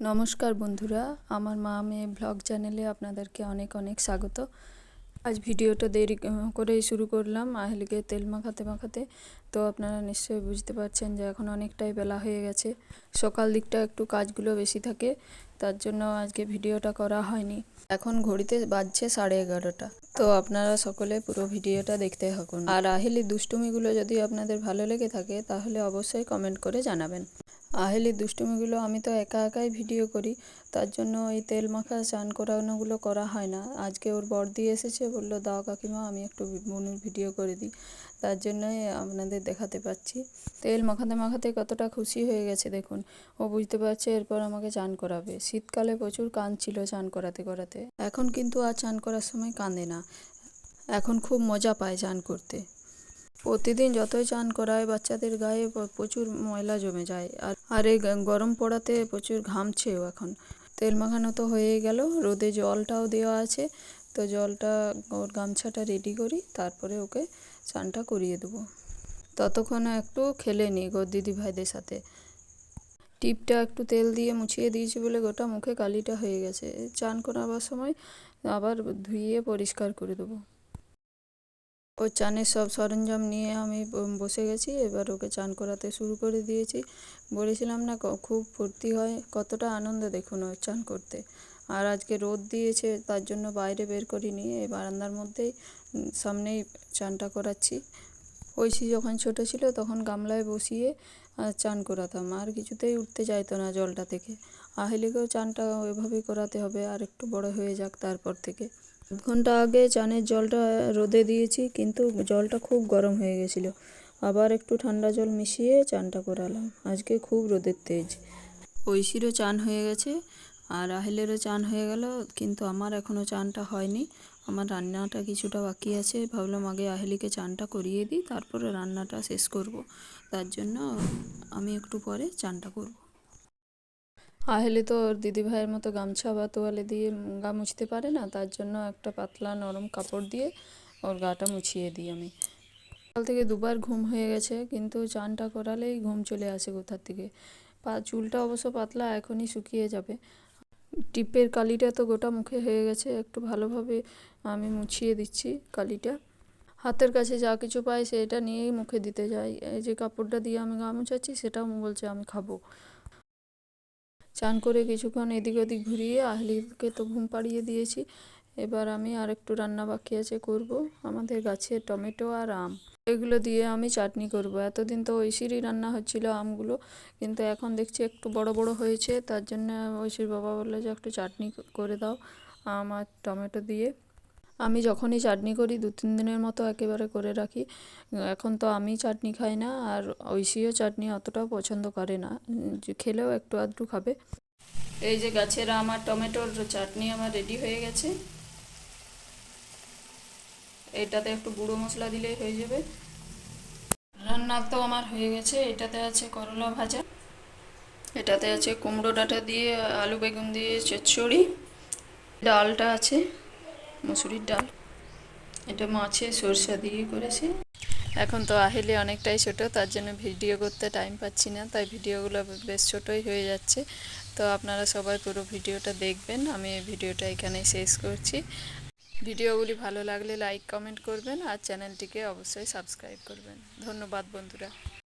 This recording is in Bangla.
নমস্কার বন্ধুরা, আমার মা মেয়ে ব্লগ চ্যানেলে আপনাদেরকে অনেক অনেক স্বাগত। আজ ভিডিওটা দেরি করেই শুরু করলাম, আহলিকে তেল মাখাতে মাখাতে। তো আপনারা নিশ্চয়ই বুঝতে পারছেন যে এখন অনেকটাই বেলা হয়ে গেছে। সকাল দিকটা একটু কাজগুলো বেশি থাকে, তার জন্য আজকে ভিডিওটা করা হয়নি। এখন ঘড়িতে বাজছে সাড়ে এগারোটা। তো আপনারা সকলে পুরো ভিডিওটা দেখতে থাকুন। আর আহেলি দুষ্টুমিগুলো যদি আপনাদের ভালো লেগে থাকে, তাহলে অবশ্যই কমেন্ট করে জানাবেন। আহেলির দুষ্টুমিগুলো, আমি তো একা একাই ভিডিও করি। তার জন্য এই তেল মাখা, চান করানোগুলো করা হয় না। আজকে ওর বর্দি এসেছে, বলল, দাও কাকিমা, আমি একটু মনুর ভিডিও করে দিই। তার জন্যই আপনাদের দেখাতে পাচ্ছি। তেল মাখাতে মাখাতে কতটা খুশি হয়ে গেছে, দেখুন। ও বুঝতে পারছে, এরপর আমাকে চান করাবে। শীতকালে প্রচুর কাঁদছিল চান করাতে করাতে। এখন কিন্তু আর চান করার সময় কাঁদে না। এখন খুব মজা পায় চান করতে। প্রতিদিন যতই চান করায়, বাচ্চাদের গায়ে প্রচুর ময়লা জমে যায়। আর আর এই গরম পড়াতে প্রচুর ঘামছেও এখন। তেল মাখানো তো হয়েই গেল, রোদে জলটাও দেওয়া আছে। তো জলটা, ওর গামছাটা রেডি করি, তারপরে ওকে চানটা করিয়ে দেবো। ততক্ষণে একটু খেলে নিই গো দিদি ভাইদের সাথে। টিপটা একটু তেল দিয়ে মুছিয়ে দিয়েছি বলে গোটা মুখে কালিটা হয়ে গেছে। চান করাবার সময় আবার ধুইয়ে পরিষ্কার করে দেবো। ও চানের সব সরঞ্জাম নিয়ে আমি বসে গেছি। এবার ওকে চান করাতে শুরু করে দিয়েছি। বলেছিলাম, না খুব ফুর্তি হয়। কতটা আনন্দ দেখুন ওর চান করতে। আর আজকে রোদ দিয়েছে, তার জন্য বাইরে বের করিনি। এই বারান্দার মধ্যেই সামনেই চানটা করাচ্ছি। ঐশী যখন ছোট ছিল, তখন গামলায় বসিয়ে চান করাতাম। আর কিছুতেই উঠতে চাইতো না জলটা থেকে। আহেলিকেও চানটা ওইভাবেই করাতে হবে। আর একটু বড় হয়ে যাক তারপর থেকে। আধ ঘণ্টা আগে চানের জলটা রোদে দিয়েছি, কিন্তু জলটা খুব গরম হয়ে গেছিল। আবার একটু ঠান্ডা জল মিশিয়ে চানটা করালাম। আজকে খুব রোদের তেজ। ঐশিরও চান হয়ে গেছে, আর আহিলেরও চান হয়ে গেল, কিন্তু আমার এখনও চানটা হয়নি। আমার রান্নাটা কিছুটা বাকি আছে, ভাবলাম আগে আহেলিকে চানটা করিয়ে দিই, তারপরে রান্নাটা শেষ করব। তার জন্য আমি একটু পরে চানটা করব। আহেলি তো ওর দিদিভাইয়ের মতো গামছা বা তোয়ালে দিয়ে গা মুছতে পারে না, তার জন্য একটা পাতলা নরম কাপড় দিয়ে ওর গাটা মুছিয়ে দিই আমি। সকাল থেকে দুবার ঘুম হয়ে গেছে, কিন্তু চানটা করালেই ঘুম চলে আসে কোথার থেকে। পা, চুলটা অবশ্য পাতলা, এখনই শুকিয়ে যাবে। টিপের কালিটা তো গোটা মুখে হয়ে গেছে, একটু ভালোভাবে আমি মুছিয়ে দিচ্ছি কালিটা। হাতের কাছে যা কিছু পাই সেটা নিয়েই মুখে দিতে যাই। এই যে কাপড়টা দিয়ে আমি গা মুছাচ্ছি, সেটাও বলছে আমি খাব। চান করে কিছুক্ষণ এদিক ওদিক ঘুরিয়ে আহলিকে তো ঘুম পাড়িয়ে দিয়েছি। এবার আমি আর একটু রান্না বাকি আছে করব, আমাদের গাছে টমেটো আর আম। এগুলো দিয়ে আমি চাটনি করব। এতদিন তো ঐশিরই রান্না হচ্ছিল আমগুলো, কিন্তু এখন দেখছি একটু বড় বড় হয়েছে, তার জন্য ঐশির বাবা বলল যে একটু চাটনি করে দাও, আম আর টমেটো দিয়ে। আমি যখনই চাটনি করি, দু, তিন দিনের মতো একেবারে করে রাখি। এখন তো আমি চাটনি খাই না, আর ঐশীও চাটনি অতটাও পছন্দ করে না। খেলেও একটু আধটু খাবে। এই যে গাছের আমার টমেটোর চাটনি আমার রেডি হয়ে গেছে। এটাতে একটু গুঁড়ো মশলা দিলেই হয়ে যাবে। রান্না তো আমার হয়ে গেছে। এটাতে আছে করলা ভাজা। এটাতে আছে কুমড়ো ডাঁটা দিয়ে, আলু বেগুন দিয়ে, চচ্চড়ি। ডালটা আছে। মুসুরির ডাল। এটা মাছে সরষা দিয়ে করেছি। এখন তো আহেলে অনেকটাই ছোট, তার জন্য ভিডিও করতে টাইম পাচ্ছি না, তাই ভিডিওগুলো বেশ ছোটই হয়ে যাচ্ছে। তো আপনারা সবাই পুরো ভিডিওটা দেখবেন, আমি এই ভিডিওটা এখানেই শেষ করছি। ভিডিওগুলি ভালো লাগলে লাইক কমেন্ট করবেন আর চ্যানেলটিকে অবশ্যই সাবস্ক্রাইব করবেন। ধন্যবাদ বন্ধুরা।